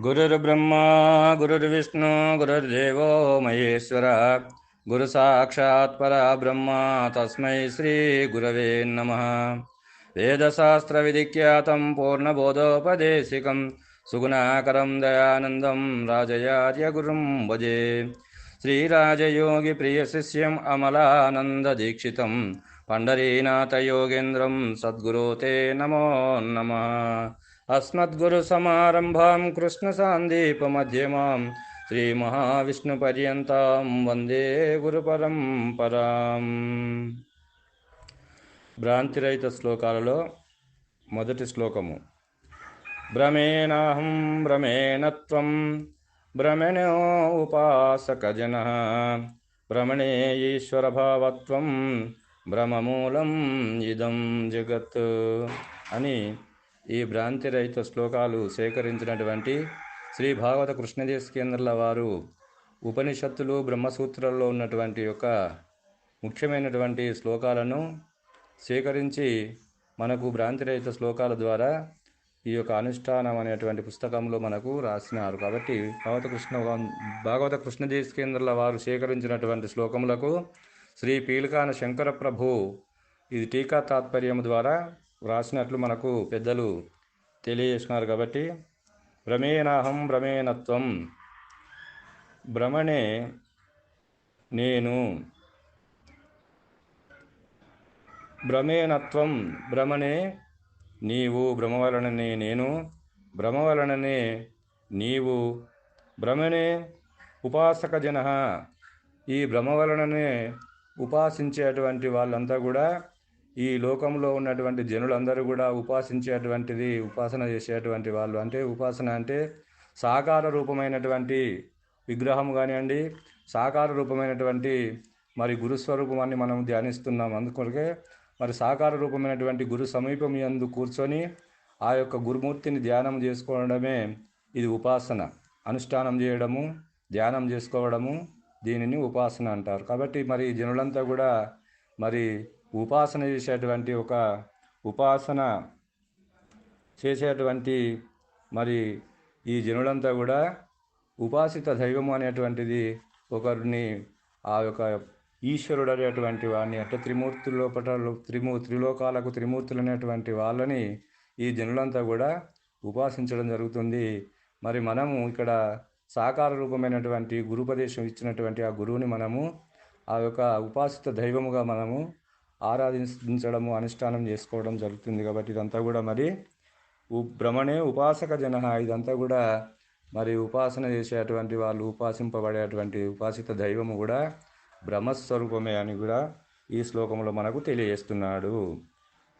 गुरुर्ब्रह्मा गुरुर्विष्णु गुरुर्देवो महेश्वर। गुरुसाक्षात् परब्रह्म तस्मै श्रीगुरवे नमः। वेदशास्त्रविधिख्यातं पूर्णबोधोपदेशिकं सुगुणाकरं दयानन्दं राजयार्यगुरुं भजे। श्रीराजयोगिप्रियशिष्यम् अमलानन्ददीक्षितं पण्डरीनाथयोगेन्द्रं सद्गुरो ते नमो नमः अस्मद्गुरुसमारम्भां कृष्णसान्दीपमध्यमां श्रीमहाविष्णुपर्यन्तां वन्दे గురుపరంపరాం భ్రాంతిరహిత శ్లోకాలలో మొదటి శ్లోకము భ్రమేణాహం భ్రమేణత్వం భ్రమణో ఉపాసకజన భ్రమణే ఈశ్వరభావత్వం భ్రమమూలం ఇదం జగత్ అని ఈ భ్రాంతి రహిత శ్లోకాలు సేకరించినటువంటి శ్రీ భాగవత కృష్ణదేశ కేంద్రాల వారు ఉపనిషత్తులు బ్రహ్మసూత్రాల్లో ఉన్నటువంటి యొక్క ముఖ్యమైనటువంటి శ్లోకాలను సేకరించి మనకు భ్రాంతిరహిత శ్లోకాల ద్వారా ఈ యొక్క అనుష్ఠానం అనేటువంటి పుస్తకంలో మనకు రాసినారు. కాబట్టి భాగవత కృష్ణ భాగవత కృష్ణదేశ కేంద్రాల వారు సేకరించినటువంటి శ్లోకములకు శ్రీ పీలికాన శంకర ప్రభు ఇది టీకా తాత్పర్యం ద్వారా వ్రాసినట్లు మనకు పెద్దలు తెలియజేసినారు కాబట్టి భ్రమేణాహం భ్రమేణత్వం భ్రమణే నేను భ్రమేణత్వం భ్రమణే నీవు భ్రమ వలననే నేను భ్రమ వలననే నీవు భ్రమణే ఉపాసకజన ఈ భ్రమ వలననే ఉపాసించేటువంటి వాళ్ళంతా కూడా ఈ లోకంలో ఉన్నటువంటి జనులందరూ కూడా ఉపాసించేటువంటిది ఉపాసన చేసేటువంటి వాళ్ళు. అంటే ఉపాసన అంటే సాకార రూపమైనటువంటి విగ్రహం కానివ్వండి సాకార రూపమైనటువంటి మరి గురుస్వరూపమాన్ని మనం ధ్యానిస్తున్నాం అందుకొరకే మరి సాకార రూపమైనటువంటి గురు సమీపం యందు కూర్చొని ఆ యొక్క గురుమూర్తిని ధ్యానం చేసుకోవడమే ఇది ఉపాసన. అనుష్ఠానం చేయడము ధ్యానం చేసుకోవడము దీనిని ఉపాసన అంటారు. కాబట్టి మరి జనులంతా కూడా మరి ఉపాసన చేసేటువంటి ఒక ఉపాసన చేసేటువంటి మరి ఈ జనులంతా కూడా ఉపాసిత దైవము అనేటువంటిది ఒకరిని ఆ యొక్క ఈశ్వరుడు అనేటువంటి వాడిని అంటే త్రిమూర్తుల లోపల త్రిమూ త్రిలోకాలకు త్రిమూర్తులు అనేటువంటి వాళ్ళని ఈ జనులంతా కూడా ఉపాసించడం జరుగుతుంది. మరి మనము ఇక్కడ సాకార రూపమైనటువంటి గురుపదేశం ఇచ్చినటువంటి ఆ గురువుని మనము ఆ యొక్క ఉపాసిత దైవముగా మనము ఆరాధించడము అనుష్ఠానం చేసుకోవడం జరుగుతుంది కాబట్టి ఇదంతా కూడా మరి భ్రమణే ఉపాసక జన ఇదంతా కూడా మరి ఉపాసన చేసేటువంటి వాళ్ళు ఉపాసింపబడేటువంటి ఉపాసిత దైవము కూడా బ్రహ్మస్వరూపమే అని కూడా ఈ శ్లోకంలో మనకు తెలియజేస్తున్నాడు.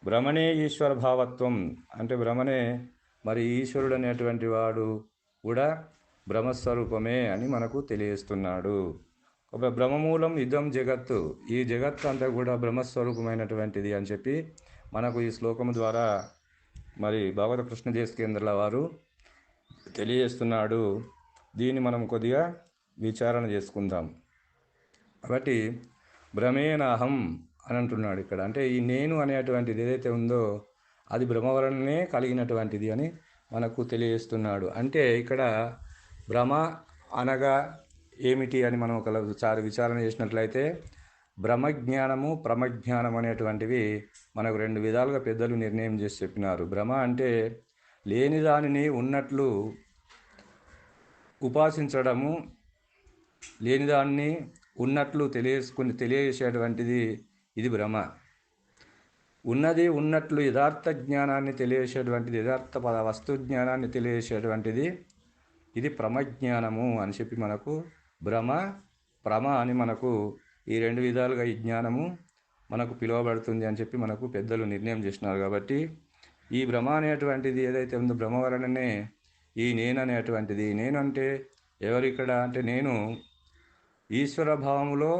భ్రమణే ఈశ్వర భావత్వం అంటే భ్రమణే మరి ఈశ్వరుడు అనేటువంటి వాడు కూడా బ్రహ్మస్వరూపమే అని మనకు తెలియజేస్తున్నాడు. ఒక బ్రహ్మమూలం ఇదం జగత్తు. ఈ జగత్తు అంతా కూడా బ్రహ్మస్వరూపమైనటువంటిది అని చెప్పి మనకు ఈ శ్లోకం ద్వారా మరి భాగవత కృష్ణదేశ కేంద్రాల వారు తెలియజేస్తున్నాడు. దీన్ని మనం కొద్దిగా విచారణ చేసుకుందాం. కాబట్టి భ్రమేనాహం అని అంటున్నాడు ఇక్కడ. అంటే ఈ నేను అనేటువంటిది ఏదైతే ఉందో అది భ్రమ వలననే కలిగినటువంటిది అని మనకు తెలియజేస్తున్నాడు. అంటే ఇక్కడ భ్రమ అనగా ఏమిటి అని మనం ఒక చారి విచారణ చేసినట్లయితే బ్రహ్మజ్ఞానము ప్రమజ్ఞానం అనేటువంటివి మనకు రెండు విధాలుగా పెద్దలు నిర్ణయం చేసి చెప్పినారు. భ్రమ అంటే లేని దానిని ఉన్నట్లు ఉపాసించడము లేని దాన్ని ఉన్నట్లు తెలియసుకుని తెలియజేసేటువంటిది ఇది భ్రమ ఉన్నది ఉన్నట్లు యథార్థ జ్ఞానాన్ని తెలియజేసేటువంటిది యథార్థ పద వస్తు జ్ఞానాన్ని తెలియజేసేటువంటిది ఇది ప్రమజ్ఞానము అని చెప్పి మనకు భ్రమ ప్రమ అని మనకు ఈ రెండు విధాలుగా ఈ జ్ఞానము మనకు పిలువబడుతుంది అని చెప్పి మనకు పెద్దలు నిర్ణయం చేసినారు కాబట్టి ఈ భ్రమ అనేటువంటిది ఏదైతే ఉందో భ్రమ వలననే ఈ నేను అనేటువంటిది. నేను అంటే ఎవరిక్కడ అంటే నేను ఈశ్వర భావములో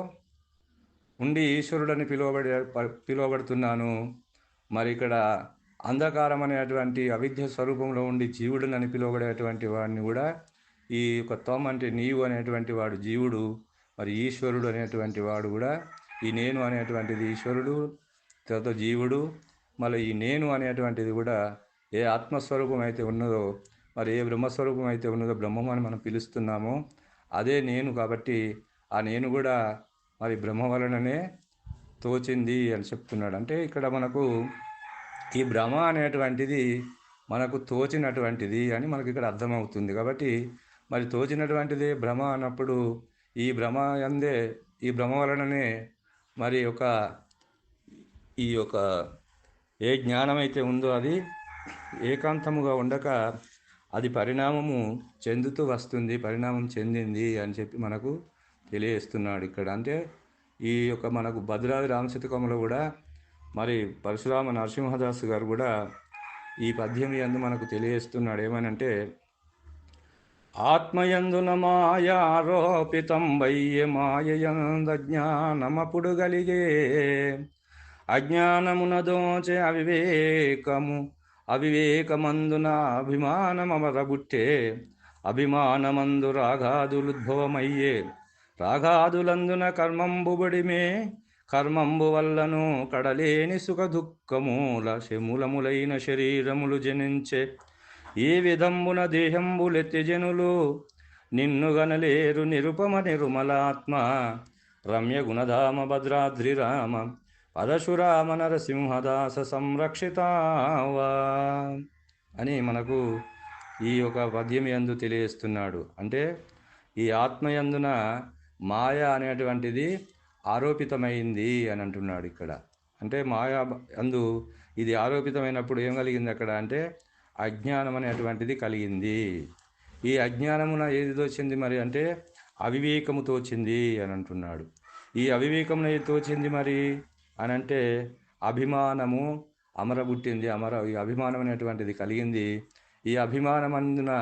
ఉండి ఈశ్వరుడని పిలువబడే పిలువబడుతున్నాను. మరి ఇక్కడ అంధకారం అనేటువంటి అవిద్య స్వరూపంలో ఉండి జీవుడునని పిలువబడేటువంటి వాడిని కూడా ఈ యొక్క తోమ అంటే నీవు అనేటువంటి వాడు జీవుడు మరి ఈశ్వరుడు అనేటువంటి వాడు కూడా ఈ నేను అనేటువంటిది ఈశ్వరుడు తర్వాత జీవుడు మళ్ళీ ఈ నేను అనేటువంటిది కూడా ఏ ఆత్మస్వరూపం అయితే ఉన్నదో మరి ఏ బ్రహ్మస్వరూపం అయితే ఉన్నదో బ్రహ్మం అని మనం పిలుస్తున్నామో అదే నేను కాబట్టి ఆ నేను కూడా మరి బ్రహ్మ వలననే తోచింది అని చెప్తున్నాడు. అంటే ఇక్కడ మనకు ఈ భ్రమ అనేటువంటిది మనకు తోచినటువంటిది అని మనకి ఇక్కడ అర్థమవుతుంది. కాబట్టి మరి తోచినటువంటిది భ్రమ అన్నప్పుడు ఈ భ్రమ అందే ఈ భ్రమ వలననే మరి ఒక ఈ యొక్క ఏ జ్ఞానమైతే ఉందో అది ఏకాంతముగా ఉండక అది పరిణామము చెందుతూ వస్తుంది పరిణామం చెందింది అని చెప్పి మనకు తెలియజేస్తున్నాడు ఇక్కడ. అంటే ఈ యొక్క మనకు భద్రాది రామశతకంలో కూడా మరి పరశురామ నరసింహదాస్ గారు కూడా ఈ పద్యం యందు మనకు తెలియజేస్తున్నాడు. ఏమనంటే ఆత్మయందున మాయారోపితం వయ్య మాయయంద జ్ఞానమపుడు గలిగే. అజ్ఞానమున దోచే అవివేకము అవివేకమందున అభిమానమరబుట్టే అభిమానమందు రాగాదులుద్భవమయ్యే రాగాదులందున కర్మంబుబడిమే కర్మంబు వల్లను కడలేని సుఖ దుఃఖమూల శములములైన శరీరములు జనించే. ఏ విధంబున దేహంబులెత్తి జనులు? నిన్ను గనలేరు నిరుపమ నిరుమలాత్మ. రమ్య గుణధామ భద్రాద్రి రామ. పరశురామ నరసింహదాస సంరక్షితావా? అని మనకు ఈ యొక్క పద్యం యందు తెలియజేస్తున్నాడు. అంటే ఈ ఆత్మయందున మాయ అనేటువంటిది ఆరోపితమైంది అని అంటున్నాడు ఇక్కడ. అంటే మాయా అందు ఇది ఆరోపితమైనప్పుడు ఏం కలిగింది అక్కడ? అంటే అజ్ఞానం అనేటువంటిది కలిగింది. ఈ అజ్ఞానమున ఏది తోచింది మరి అంటే అవివేకము తోచింది అని అంటున్నాడు. ఈ అవివేకమున ఏది తోచింది మరి అని అంటే అభిమానము అమరబుట్టింది. అమర ఈ అభిమానం అనేటువంటిది కలిగింది. ఈ అభిమానం అందున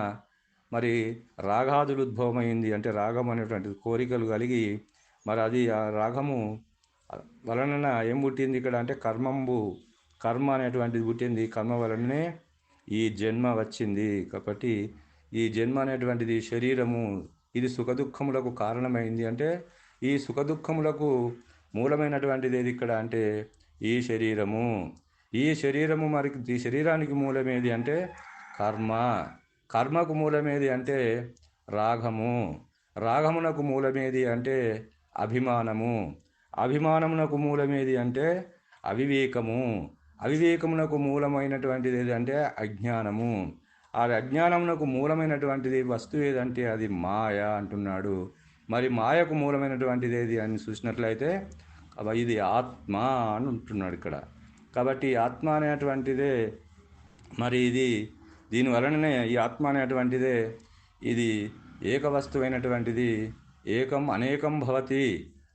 మరి రాగాదులు ఉద్భవమైంది అంటే రాగం అనేటువంటిది కోరికలు కలిగి మరి అది ఆ రాగము వలన ఏం పుట్టింది ఇక్కడ అంటే కర్మంబు కర్మ అనేటువంటిది పుట్టింది. కర్మ వలననే ఈ జన్మ వచ్చింది. కాబట్టి ఈ జన్మ అనేటువంటిది శరీరము ఇది సుఖదుఖములకు కారణమైంది. అంటే ఈ సుఖదుఖములకు మూలమైనటువంటిది ఏది ఇక్కడ అంటే ఈ శరీరము. ఈ శరీరము మరి ఈ శరీరానికి మూలమేది అంటే కర్మ. కర్మకు మూలమేది అంటే రాగము. రాగమునకు మూలమేది అంటే అభిమానము. అభిమానమునకు మూలమేది అంటే అవివేకము. అవివేకమునకు మూలమైనటువంటిది ఏదంటే అజ్ఞానము. ఆ అజ్ఞానమునకు మూలమైనటువంటిది వస్తువు ఏదంటే అది మాయ అంటున్నాడు. మరి మాయకు మూలమైనటువంటిది ఏది అని చూసినట్లయితే ఇది ఆత్మ అని ఉంటున్నాడు ఇక్కడ. కాబట్టి ఆత్మ అనేటువంటిదే మరి ఇది దీని వలననే ఈ ఆత్మ అనేటువంటిదే ఇది ఏక వస్తువైనటువంటిది. ఏకం అనేకం భవతి.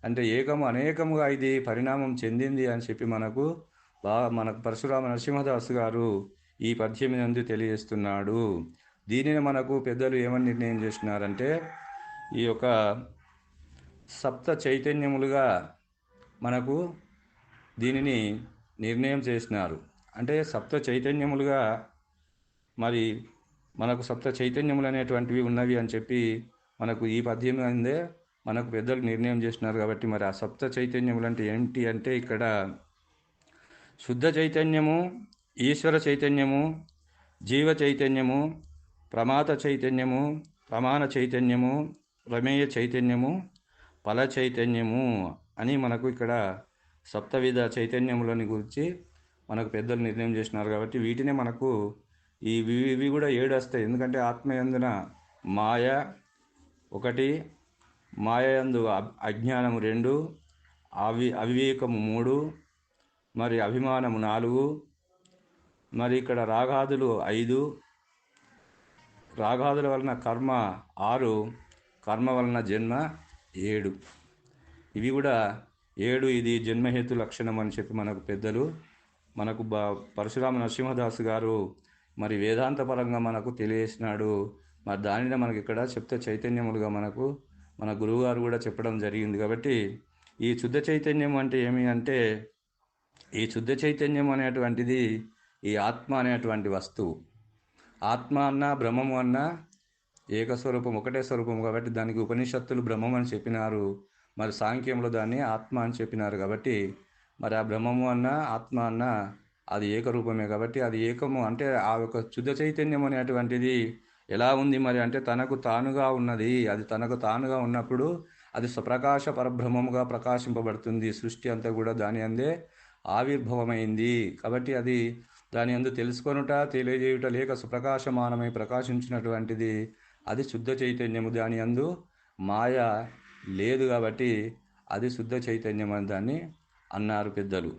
అంటే ఏకం అనేకముగా ఇది పరిణామం చెందింది అని చెప్పి మనకు బాగా మనకు పరశురామ నరసింహదాసు గారు ఈ పద్యం నందు తెలియజేస్తున్నాడు. దీనిని మనకు పెద్దలు ఏమని నిర్ణయం చేసినారంటే ఈ యొక్క సప్త చైతన్యములుగా మనకు దీనిని నిర్ణయం చేసినారు. అంటే సప్త చైతన్యములుగా మరి మనకు సప్త చైతన్యములు అనేటువంటివి ఉన్నవి అని చెప్పి మనకు ఈ పద్యం అందే మనకు పెద్దలు నిర్ణయం చేసినారు కాబట్టి మరి ఆ సప్త చైతన్యములు అంటే ఏంటి అంటే ఇక్కడ శుద్ధ చైతన్యము ఈశ్వర చైతన్యము జీవ చైతన్యము ప్రమాత చైతన్యము ప్రమాణ చైతన్యము ప్రమేయ చైతన్యము ఫల చైతన్యము అని మనకు ఇక్కడ సప్తవిధ చైతన్యములని గురించి మనకు పెద్దలు నిర్ణయం చేసినారు కాబట్టి వీటినే మనకు ఈ ఇవి ఇవి కూడా ఏడు వస్తాయి. ఎందుకంటే ఆత్మయందున మాయ ఒకటి మాయందు అజ్ఞానము రెండు అవి అవివేకము మూడు మరి అభిమానము నాలుగు. మరి ఇక్కడ రాగాదులు ఐదు. రాగాదుల వలన కర్మ ఆరు కర్మ వలన జన్మ ఏడు. ఇవి కూడా ఏడు ఇది జన్మహేతు లక్షణం అని చెప్పి మనకు పెద్దలు. మనకు బ పరశురామ నరసింహదాస్ గారు మరి వేదాంత పరంగా మనకు తెలియజేసినాడు. మరి దానిని మనకి ఇక్కడ చెప్తే చైతన్యములుగా మనకు మన గురువుగారు కూడా చెప్పడం జరిగింది. కాబట్టి ఈ శుద్ధ చైతన్యం అంటే ఏమి అంటే ఈ శుద్ధ చైతన్యం అనేటువంటిది ఈ ఆత్మ అనేటువంటి వస్తువు. ఆత్మ అన్న బ్రహ్మము అన్న ఏకస్వరూపం ఒకటే స్వరూపం కాబట్టి దానికి ఉపనిషత్తులు బ్రహ్మం అని చెప్పినారు. మరి సాంఖ్యంలో దాన్ని ఆత్మ అని చెప్పినారు కాబట్టి మరి ఆ బ్రహ్మము అన్న ఆత్మ అన్న అది ఏకరూపమే కాబట్టి అది ఏకము. అంటే ఆ యొక్క శుద్ధ చైతన్యం అనేటువంటిది ఎలా ఉంది మరి అంటే తనకు తానుగా ఉన్నది. అది తనకు తానుగా ఉన్నప్పుడు అది స్వప్రకాశ పరబ్రహ్మముగా ప్రకాశింపబడుతుంది. సృష్టి అంతా కూడా దాని అందే ఆవిర్భవమైంది. కాబట్టి అది దాని అందు తెలుసుకొనుట తెలియజేయుట లేక సుప్రకాశమానమై ప్రకాశించినటువంటిది అది శుద్ధ చైతన్యము. దాని అందు మాయ లేదు కాబట్టి అది శుద్ధ చైతన్యం అని దాన్ని అన్నారు పెద్దలు.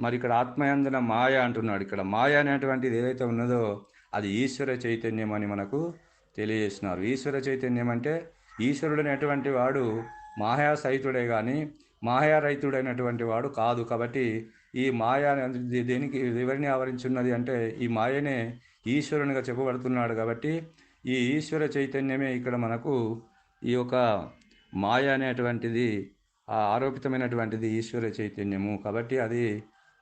మరి ఇక్కడ ఆత్మయందున మాయ అంటున్నాడు ఇక్కడ. మాయ అనేటువంటిది ఏదైతే ఉన్నదో అది ఈశ్వర చైతన్యం అని మనకు తెలియజేస్తున్నారు. ఈశ్వర చైతన్యం అంటే ఈశ్వరుడు అనేటువంటి వాడు మాయా సహితుడే కానీ మాయారహితుడైనటువంటి వాడు కాదు. కాబట్టి ఈ మాయ దేనికి ఎవరిని ఆవరించున్నది అంటే ఈ మాయనే ఈశ్వరునిగా చెప్పబడుతున్నాడు. కాబట్టి ఈ ఈశ్వర చైతన్యమే ఇక్కడ మనకు ఈ యొక్క మాయ అనేటువంటిది ఆ ఆరోపితమైనటువంటిది ఈశ్వర చైతన్యము. కాబట్టి అది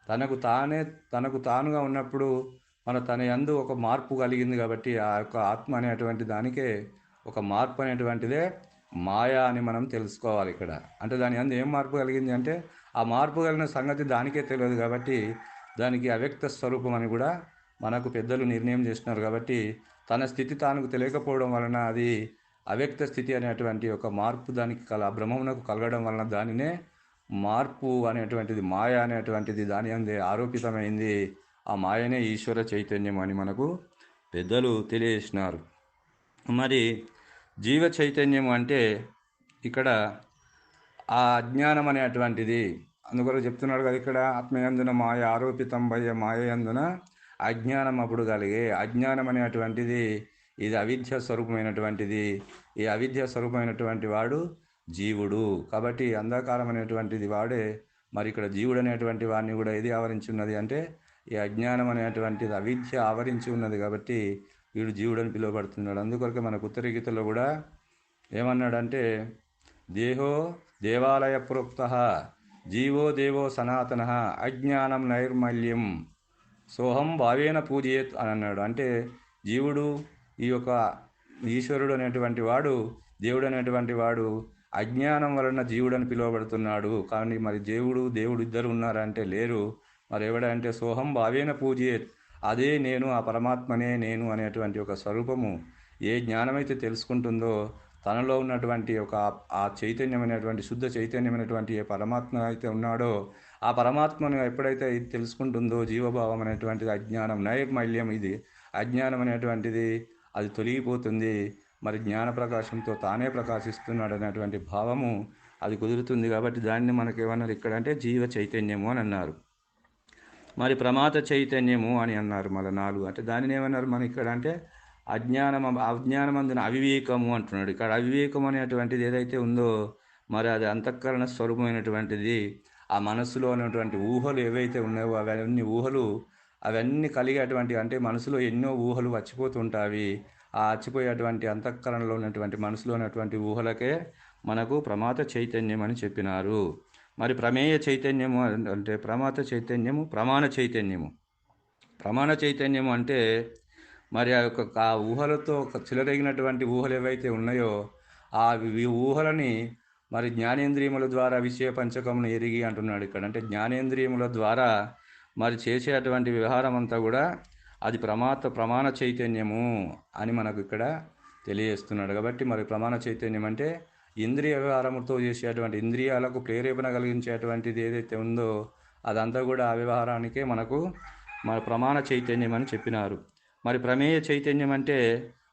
తనకు తానే తనకు తానుగా ఉన్నప్పుడు మన తన యందు ఒక మార్పు కలిగింది. కాబట్టి ఆ యొక్క ఆత్మ అనేటువంటి దానికే ఒక మార్పు అనేటువంటిదే మాయా అని మనం తెలుసుకోవాలి ఇక్కడ. అంటే దాని అందు ఏం మార్పు కలిగింది అంటే ఆ మార్పు కలిగిన సంగతి దానికే తెలియదు కాబట్టి దానికి అవ్యక్త స్వరూపం అని కూడా మనకు పెద్దలు నిర్ణయం చేస్తున్నారు కాబట్టి తన స్థితి తానుకు తెలియకపోవడం వలన అది అవ్యక్త స్థితి అనేటువంటి ఒక మార్పు దానికి కల బ్రహ్మమునకు కలగడం వలన దానినే మార్పు అనేటువంటిది మాయ అనేటువంటిది దాని అందే ఆరోపితమైంది. ఆ మాయనే ఈశ్వర చైతన్యం అని మనకు పెద్దలు తెలియజేసినారు మరి జీవ చైతన్యం అంటే ఇక్కడ ఆ అజ్ఞానం అనేటువంటిది. అందుకొరకు చెప్తున్నాడు కదా ఇక్కడ ఆత్మయందున మాయ ఆరోపితం భయ మాయందున అజ్ఞానం అప్పుడు కలిగే. అజ్ఞానం అనేటువంటిది ఇది అవిద్య స్వరూపమైనటువంటిది. ఈ అవిద్య స్వరూపమైనటువంటి వాడు జీవుడు. కాబట్టి అంధకారం అనేటువంటిది వాడే. మరి ఇక్కడ జీవుడు అనేటువంటి వాడిని కూడా ఏది ఆవరించి ఉన్నది అంటే ఈ అజ్ఞానం అనేటువంటిది అవిద్య ఆవరించి ఉన్నది కాబట్టి వీడు జీవుడని పిలువబడుతున్నాడు. అందుకొరకే మన ఉత్తరగీతలో కూడా ఏమన్నాడంటే దేహో దేవాలయ ప్రోక్త జీవో దేవో సనాతన అజ్ఞానం నైర్మల్యం సోహం భావేన పూజయేత్ అని అన్నాడు. అంటే జీవుడు ఈ యొక్క ఈశ్వరుడు అనేటువంటి వాడు దేవుడు అనేటువంటి వాడు అజ్ఞానం వలన జీవుడని పిలువబడుతున్నాడు. కానీ మరి దేవుడు దేవుడు ఇద్దరు ఉన్నారంటే లేరు. మరి ఎవడంటే సోహం భావేన పూజయేత్. అదే నేను ఆ పరమాత్మనే నేను అనేటువంటి ఒక స్వరూపము ఏ జ్ఞానమైతే తెలుసుకుంటుందో తనలో ఉన్నటువంటి ఒక ఆ చైతన్యమైనటువంటి శుద్ధ చైతన్యమైనటువంటి ఏ పరమాత్మ అయితే ఉన్నాడో ఆ పరమాత్మను ఎప్పుడైతే ఇది తెలుసుకుంటుందో జీవభావం అనేటువంటిది అజ్ఞానం నైర్మల్యం ఇది అజ్ఞానం అనేటువంటిది అది తొలగిపోతుంది. మరి జ్ఞాన ప్రకాశంతో తానే ప్రకాశిస్తున్నాడు అనేటువంటి భావము అది కుదురుతుంది కాబట్టి దాన్ని మనకేమన్నారు ఇక్కడ అంటే జీవ చైతన్యము అని అన్నారు. మరి ప్రమాద చైతన్యము అని అన్నారు మళ్ళీ నాలుగు. అంటే దానిని ఏమన్నారు మన ఇక్కడ అంటే అజ్ఞానం అజ్ఞానమందున అవివేకము అంటున్నాడు. ఇక్కడ అవివేకం అనేటువంటిది ఏదైతే ఉందో మరి అది అంతఃకరణ స్వరూపమైనటువంటిది ఆ మనసులో ఉన్నటువంటి ఊహలు ఏవైతే ఉన్నాయో అవన్నీ ఊహలు అవన్నీ కలిగేటువంటి అంటే మనసులో ఎన్నో ఊహలు వచ్చిపోతుంటావి. ఆ వచ్చిపోయేటువంటి అంతఃకరణలో ఉన్నటువంటి మనసులో ఉన్నటువంటి ఊహలకే మనకు ప్రమాద చైతన్యం అని చెప్పినారు. మరి ప్రమేయ చైతన్యము అంటే ప్రమాద చైతన్యము ప్రమాణ చైతన్యము. ప్రమాణ చైతన్యము అంటే మరి ఆ యొక్క ఆ ఊహలతో చిలరేగినటువంటి ఊహలు ఏవైతే ఉన్నాయో ఆ ఊహలని మరి జ్ఞానేంద్రియముల ద్వారా విషయ పంచకమును ఎరిగి అంటున్నాడు ఇక్కడ. అంటే జ్ఞానేంద్రియముల ద్వారా మరి చేసేటువంటి వ్యవహారం అంతా కూడా అది ప్రమాత ప్రమాణ చైతన్యము అని మనకు ఇక్కడ తెలియజేస్తున్నాడు. కాబట్టి మరి ప్రమాణ చైతన్యం అంటే ఇంద్రియ వ్యవహారముతో చేసేటువంటి ఇంద్రియాలకు ప్రేరేపణ కలిగించేటువంటిది ఏదైతే ఉందో అదంతా కూడా ఆ వ్యవహారానికే మనకు మన ప్రమాణ చైతన్యం అని చెప్పినారు. మరి ప్రమేయ చైతన్యం అంటే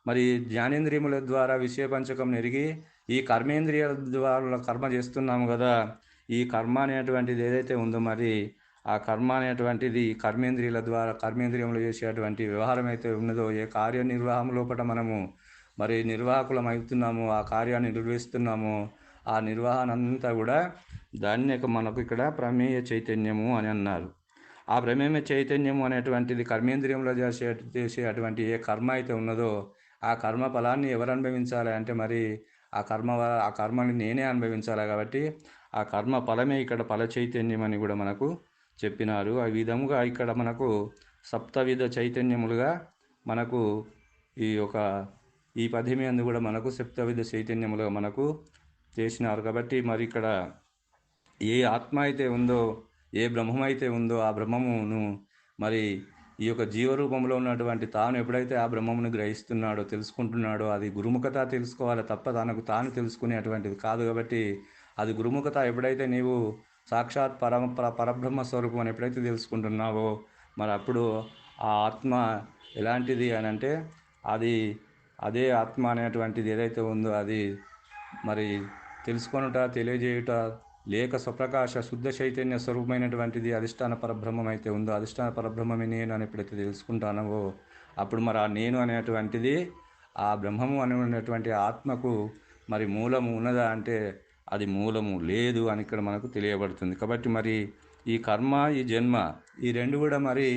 మరి జ్ఞానేంద్రియముల ద్వారా విషయ పంచకం ఎరిగి ఈ కర్మేంద్రియాల ద్వారా కర్మ చేస్తున్నాము కదా ఈ కర్మ అనేటువంటిది ఏదైతే ఉందో మరి ఆ కర్మ అనేటువంటిది కర్మేంద్రియాల ద్వారా కర్మేంద్రియములు చేసేటువంటి వ్యవహారం అయితే ఉన్నదో ఏ కార్యనిర్వాహం లోపల మనము మరి నిర్వాహకులం అవుతున్నాము ఆ కార్యాన్ని నిర్వహిస్తున్నాము. ఆ నిర్వహణ అంతా కూడా దాన్ని మనకు ఇక్కడ ప్రమేయ చైతన్యము అని అన్నారు. ఆ ప్రమేయ చైతన్యము అనేటువంటిది కర్మేంద్రియంలో చేసే చేసే అటువంటి ఏ కర్మ అయితే ఉన్నదో ఆ కర్మ ఫలాన్ని ఎవరు అనుభవించాలి అంటే మరి ఆ కర్మ ఆ కర్మని నేనే అనుభవించాలి కాబట్టి ఆ కర్మ ఫలమే ఇక్కడ ఫల చైతన్యం అని కూడా మనకు చెప్పినారు. ఆ విధముగా ఇక్కడ మనకు సప్తవిధ చైతన్యములుగా మనకు ఈ యొక్క ఈ పదిమి అందు కూడా మనకు సప్తవిధ చైతన్యములుగా మనకు చేసినారు. కాబట్టి మరి ఇక్కడ ఏ ఆత్మ అయితే ఉందో ఏ బ్రహ్మమైతే ఉందో ఆ బ్రహ్మమును మరి ఈ యొక్క జీవరూపంలో ఉన్నటువంటి తాను ఎప్పుడైతే ఆ బ్రహ్మమును గ్రహిస్తున్నాడో తెలుసుకుంటున్నాడో అది గురుముఖత తెలుసుకోవాలి తప్ప తనకు తాను తెలుసుకునేటువంటిది కాదు. కాబట్టి అది గురుముఖత ఎప్పుడైతే నీవు సాక్షాత్ పరమ పరబ్రహ్మ స్వరూపం అని ఎప్పుడైతే తెలుసుకుంటున్నావో మరి అప్పుడు ఆ ఆత్మ ఎలాంటిది అని అంటే అది అదే ఆత్మ అనేటువంటిది ఏదైతే ఉందో అది మరి తెలుసుకొనుట తెలియజేయుట లేక స్వప్రకాశ శుద్ధ చైతన్య స్వరూపమైనటువంటిది అధిష్టాన పరబ్రహ్మం అయితే ఉందో అధిష్టాన పరబ్రహ్మమే నేను అని ఎప్పుడైతే తెలుసుకుంటానో అప్పుడు మరి ఆ నేను అనేటువంటిది ఆ బ్రహ్మము అనేటువంటి ఆత్మకు మరి మూలము ఉన్నదా అంటే అది మూలము లేదు అని ఇక్కడ మనకు తెలియబడుతుంది. కాబట్టి మరి ఈ కర్మ ఈ జన్మ ఈ రెండు కూడా మరి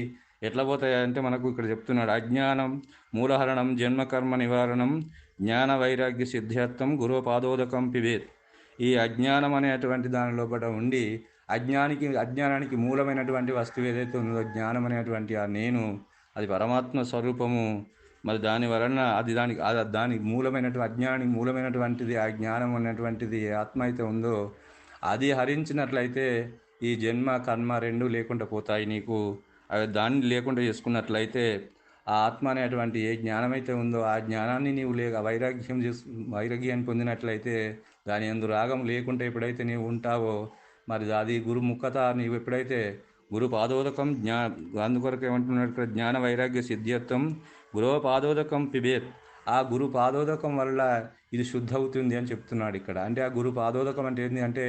ఎట్లా పోతాయంటే మనకు ఇక్కడ చెప్తున్నాడు అజ్ఞానం మూలహరణం జన్మ కర్మ నివారణం జ్ఞాన వైరాగ్య సిద్ధార్థం గురు పాదోదకం పిబేత్ ఈ అజ్ఞానం అనేటువంటి దాని లోపల ఉండి అజ్ఞానికి అజ్ఞానానికి మూలమైనటువంటి వస్తువు ఏదైతే ఉందో జ్ఞానం అనేటువంటి ఆ నేను అది పరమాత్మ స్వరూపము. మరి దాని వలన అది దానికి దాని దానికి మూలమైనటువంటి అజ్ఞానానికి మూలమైనటువంటిది ఆ జ్ఞానం అనేటువంటిది ఆత్మ అయితే ఉందో అది హరించినట్లయితే ఈ జన్మ కర్మ రెండు లేకుండా పోతాయి నీకు. దాన్ని లేకుండా చేసుకున్నట్లయితే ఆ ఆత్మ అనేటువంటి ఏ జ్ఞానమైతే ఉందో ఆ జ్ఞానాన్ని నీవు లేక వైరాగ్యం చేసు వైరాగ్యాన్ని పొందినట్లయితే దాని ఎందు రాగం లేకుండా ఎప్పుడైతే నీవు ఉంటావో మరి అది గురుముఖత నీవు ఎప్పుడైతే గురు పాదోదకం జ్ఞా అందుకొరకు ఏమంటున్నాడు ఇక్కడ? జ్ఞాన వైరాగ్య సిద్ధ్యత్వం గురువ పాదోదకం పిబేత్. ఆ గురు పాదోదకం వల్ల ఇది శుద్ధ అవుతుంది అని చెప్తున్నాడు ఇక్కడ. అంటే ఆ గురు పాదోదకం అంటే ఏంటి అంటే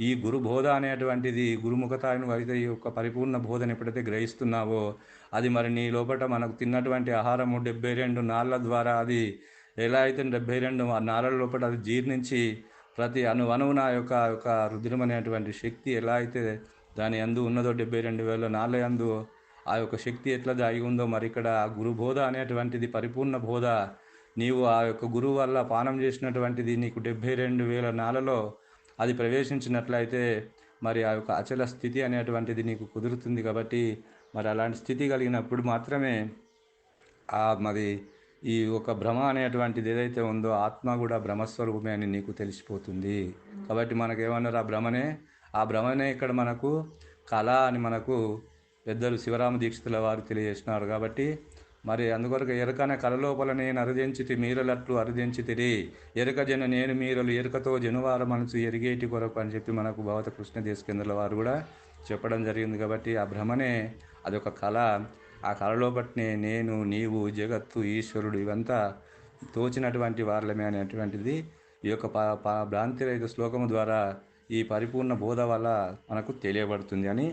ఈ గురు బోధ అనేటువంటిది గురుముఖతాను అయితే ఈ యొక్క పరిపూర్ణ బోధన ఎప్పుడైతే గ్రహిస్తున్నావో అది మరి నీ లోపల మనకు తిన్నటువంటి ఆహారము డెబ్బై రెండు నాళ్ళ ద్వారా అది ఎలా అయితే డెబ్బై రెండు ఆ నాళ్ళ లోపల అది జీర్ణించి ప్రతి అణు నా యొక్క యొక్క రుద్రం అనేటువంటి శక్తి ఎలా అయితే దాని అందు ఉన్నదో డెబ్బై రెండు వేల నాళ్ళ అందు ఆ యొక్క శక్తి ఎట్లా దాగి ఉందో మరి ఇక్కడ ఆ గురు బోధ అనేటువంటిది పరిపూర్ణ బోధ నీవు ఆ యొక్క గురువు వల్ల పానం చేసినటువంటిది నీకు డెబ్బై రెండు వేల నాళ్ళలో అది ప్రవేశించినట్లయితే మరి ఆ యొక్క అచల స్థితి అనేటువంటిది నీకు కుదురుతుంది కాబట్టి మరి అలాంటి స్థితి కలిగినప్పుడు మాత్రమే ఆ మరి ఈ ఒక భ్రమ అనేటువంటిది ఏదైతే ఉందో ఆత్మ కూడా భ్రమస్వరూపమే అని నీకు తెలిసిపోతుంది. కాబట్టి మనకేమన్నారు ఆ భ్రమనే? ఆ భ్రమనే ఇక్కడ మనకు కళ అని మనకు పెద్దలు శివరామ దీక్షితుల వారు తెలియజేసినారు కాబట్టి మరి అందుకొరకు ఎరుకన కలలోపల నేను అరుదించితి మీరలట్లు అరుదించితిరి ఎరుక జన నేను మీరలు ఎరుకతో జనువార మనసు ఎరిగేటి కొరకు అని చెప్పి మనకు భగవత కృష్ణ దేశకేంద్రుల వారు కూడా చెప్పడం జరిగింది కాబట్టి ఆ భ్రమనే అదొక కళ. ఆ కళలో బట్టినే నేను నీవు జగత్తు ఈశ్వరుడు ఇవంతా తోచినటువంటి వారలమే అనేటువంటిది ఈ యొక్క ప భ్రాంతి రహిత శ్లోకము ద్వారా ఈ పరిపూర్ణ బోధ వల్ల మనకు తెలియబడుతుంది అని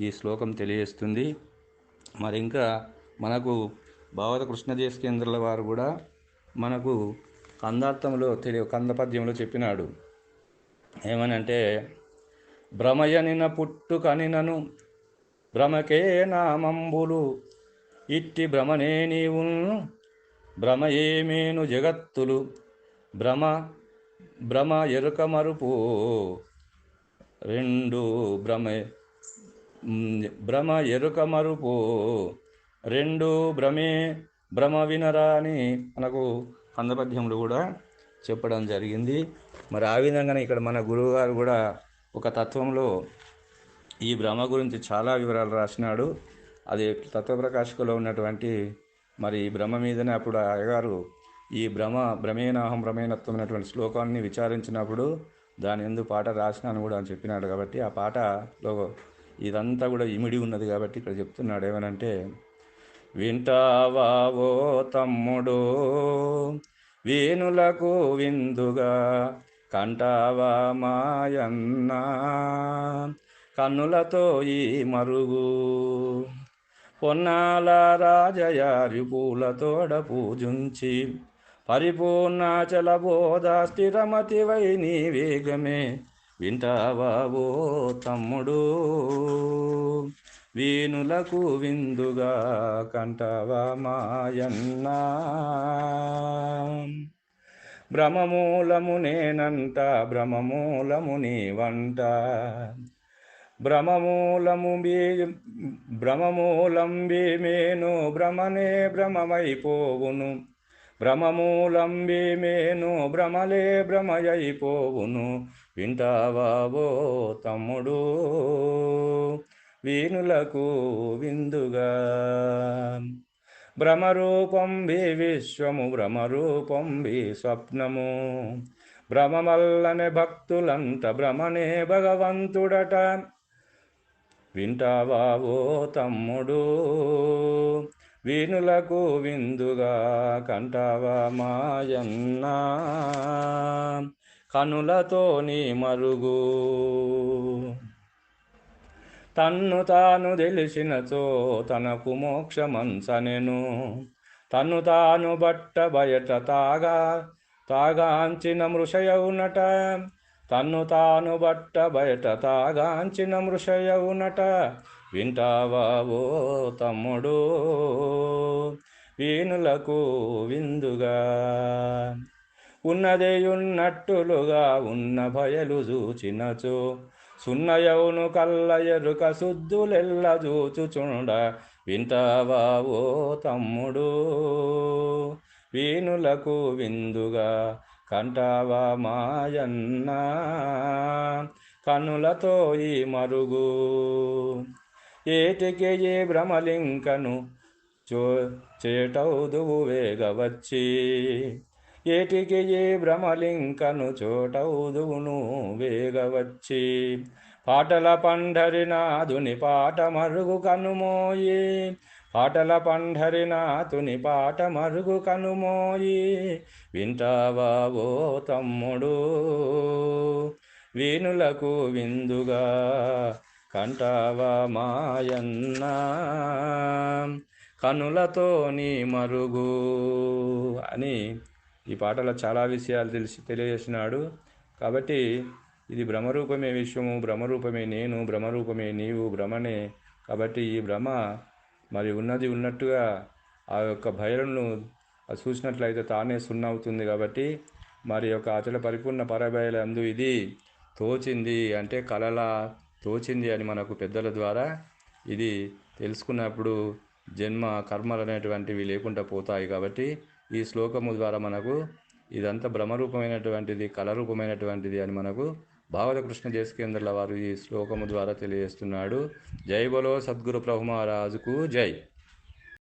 ఈ శ్లోకం తెలియజేస్తుంది. మరి ఇంకా మనకు భావత కృష్ణదేశకేంద్రుల వారు కూడా మనకు కందార్థంలో తెలియ కంద పద్యంలో చెప్పినాడు. ఏమనంటే భ్రమయనిన పుట్టు కనినను భ్రమకే నామంబులు ఇట్టి భ్రమనే నీవు భ్రమయేమేను జగత్తులు భ్రమ భ్రమ ఎరుక మరుపు రెండు భ్రమ భ్రమ ఎరుక మరుపు రెండు భ్రమే భ్రమ వినరా అని మనకు కందపద్యంలో కూడా చెప్పడం జరిగింది. మరి ఆ విధంగానే ఇక్కడ మన గురువుగారు కూడా ఒక తత్వంలో ఈ భ్రమ గురించి చాలా వివరాలు రాసినాడు. అది తత్వప్రకాశకులో ఉన్నటువంటి మరి ఈ భ్రమ మీదనే అప్పుడు అయ్యగారు ఈ భ్రమ భ్రమేనాహం భ్రమేణత్వం అనేటువంటి శ్లోకాన్ని విచారించినప్పుడు దాని ఎందు పాట రాసినాను కూడా అని చెప్పినాడు కాబట్టి ఆ పాటలో ఇదంతా కూడా ఇమిడి ఉన్నది కాబట్టి ఇక్కడ చెప్తున్నాడు ఏమనంటే వింటావావో తమ్ముడు? వేణులకు విందుగా కంటావా మాయన్న? కన్నులతో ఈ మరుగు పొన్నాల రాజయారి పూలతోడ పూజుంచి పరిపూర్ణాచల బోధ స్థిరమతివై నీ వేగమే వింటావావో తమ్ముడు? వీణులకు విందుగా కంటవ మాయన్న. భ్రమమూలము నేనంట భ్రమమూలము నీవంట భ్రమమూలము బీ భ్రమమూలం భీమేను భ్రమనే భ్రమమైపోవును భ్రమమూలం భీమేను భ్రమలే భ్రమయైపోవును వింటావా ఓ తమ్ముడు? వీణులకు విందుగా. భ్రమరూపం భీ విశ్వము భ్రమరూపం భీ స్వప్నము. భ్రమవల్లనే భక్తులంత భ్రమనే భగవంతుడట. వింటావా ఓ తమ్ముడు? వీణులకు విందుగా కంటావా మాయన్న? కనులతో నీ మరుగు. తన్ను తాను తెలిసినచో తనకు మోక్షమంచనెను తన్ను తాను బట్ట బయట తాగా తాగాంచిన మృషయవునట. తన్ను తాను బట్ట బయట తాగాంచిన మృషయవునట. వింటావా ఓ తమ్ముడు? వీణులకు విందుగా. ఉన్నదేయున్నట్టులుగా ఉన్న భయలు చూచినచో సున్నయవును కల్ల ఎరుక శుద్ధులెల్ల చూచుచుండ వింటావా ఓ తమ్ముడు? వీణులకు విందుగా కంటావా మాయన్న? కన్నులతో ఈ మరుగు ఏటికి ఏ భ్రమలింకను చో చేటౌదువు వేగవచ్చి? ఏటికి ఏ భ్రమలింకను చోటౌదువును వేగవచ్చి. పాటల పండరినాథుని పాట మరుగు కనుమోయి. పాటల పండరినాథుని పాట మరుగు కనుమోయి. వింటావా ఓ తమ్ముడు? వీణులకు విందుగా కంటావా మాయన్న? కనులతో నీ మరుగు అని ఈ పాటలో చాలా విషయాలు తెలిసి తెలియజేసినాడు. కాబట్టి ఇది భ్రమరూపమే విశ్వము భ్రమరూపమే నేను భ్రమరూపమే నీవు భ్రమనే కాబట్టి ఈ భ్రమ మరి ఉన్నది ఉన్నట్టుగా ఆ యొక్క భయలను చూసినట్లయితే తానే సున్నా అవుతుంది కాబట్టి మరి యొక్క అచల పరిపూర్ణ పరబయల అందు ఇది తోచింది అంటే కలలా తోచింది అని మనకు పెద్దల ద్వారా ఇది తెలుసుకున్నప్పుడు జన్మ కర్మలు అనేటువంటివి లేకుండా పోతాయి కాబట్టి ఈ శ్లోకము ద్వారా మనకు ఇదంతా భ్రమరూపమైనటువంటిది కళరూపమైనటువంటిది అని మనకు భాగవత కృష్ణ దేశకేంద్రుల వారు ఈ శ్లోకము ద్వారా తెలియజేస్తున్నాడు. జై బలో సద్గురు ప్రభు మహారాజుకు జై.